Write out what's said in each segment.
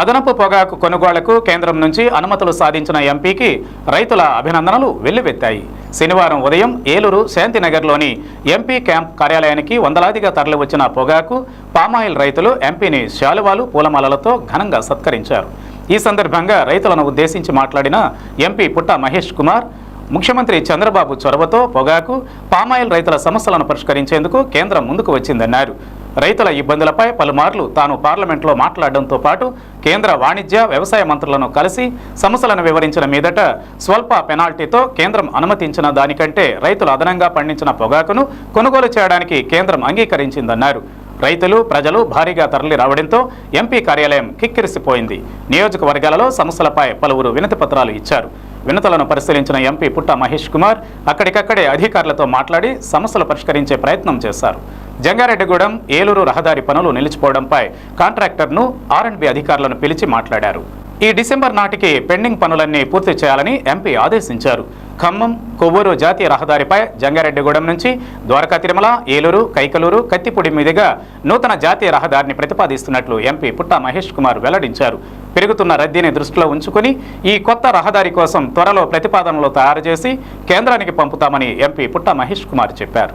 అదనపు పొగాకు కొనుగోళ్ళకు కేంద్రం నుంచి అనుమతులు సాధించిన ఎంపీకి రైతుల అభినందనలు వెల్లువెత్తాయి. శనివారం ఉదయం ఏలూరు శాంతినగర్లోని ఎంపీ క్యాంప్ కార్యాలయానికి వందలాదిగా తరలివచ్చిన పొగాకు పామాయిల్ రైతులు ఎంపీని శాలువాలు పూలమాలలతో ఘనంగా సత్కరించారు. ఈ సందర్భంగా రైతులను ఉద్దేశించి మాట్లాడిన ఎంపీ పుట్ట మహేష్ కుమార్ ముఖ్యమంత్రి చంద్రబాబు చొరవతో పొగాకు పామాయిల్ రైతుల సమస్యలను పరిష్కరించేందుకు కేంద్రం ముందుకు వచ్చిందన్నారు. రైతుల ఇబ్బందులపై పలుమార్లు తాను పార్లమెంట్లో మాట్లాడడంతో పాటు కేంద్ర వాణిజ్య వ్యవసాయ మంత్రులను కలిసి సమస్యలను వివరించిన మీదట స్వల్ప పెనాల్టీతో కేంద్రం అనుమతించిన దానికంటే రైతులు అదనంగా పండించిన పొగాకును కొనుగోలు చేయడానికి కేంద్రం అంగీకరించిందన్నారు. రైతులు ప్రజలు భారీగా తరలి రావడంతో ఎంపీ కార్యాలయం కిక్కిరిసిపోయింది. నియోజకవర్గాలలో సమస్యలపై పలువురు వినతి పత్రాలు ఇచ్చారు. వినతులను పరిశీలించిన ఎంపీ పుట్ట మహేష్ కుమార్ అక్కడికక్కడే అధికారులతో మాట్లాడి సమస్యలు పరిష్కరించే ప్రయత్నం చేశారు. జంగారెడ్డిగూడెం ఏలూరు రహదారి పనులు నిలిచిపోవడంపై కాంట్రాక్టర్ను ఆర్ఎండ్బి అధికారులను పిలిచి మాట్లాడారు. ఈ డిసెంబర్ నాటికి పెండింగ్ పనులన్నీ పూర్తి చేయాలని ఎంపీ ఆదేశించారు. ఖమ్మం కొవ్వూరు జాతీయ రహదారిపై జంగారెడ్డిగూడెం నుంచి ద్వారకా తిరుమల ఏలూరు కైకలూరు కత్తిపూడి మీదుగా నూతన జాతీయ రహదారిని ప్రతిపాదిస్తున్నట్లు ఎంపీ పుట్ట మహేష్ కుమార్ వెల్లడించారు. పెరుగుతున్న రద్దీని దృష్టిలో ఉంచుకుని ఈ కొత్త రహదారి కోసం త్వరలో ప్రతిపాదనలు తయారు చేసి కేంద్రానికి పంపుతామని ఎంపీ పుట్ట మహేష్ కుమార్ చెప్పారు.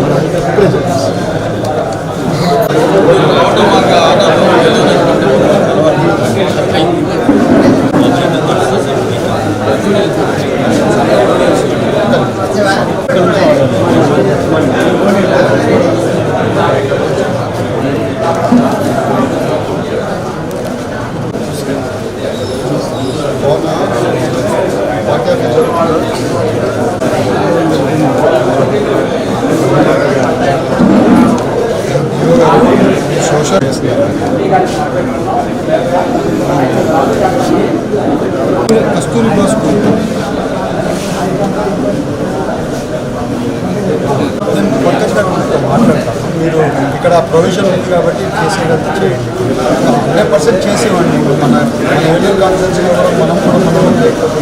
సోషల్ కస్తూరిబా స్కూల్ నేను కొత్తగా మాట్లాడతాను మీరు ఇక్కడ ప్రొవిజన్ ఉంది కాబట్టి చేసేదంతా చేయండి. హండ్రెడ్ పర్సెంట్ చేసేవాడిని మన మన ఏరియా కాన్ఫరెన్స్ కూడా మనం కూడా మనం లేకపోతే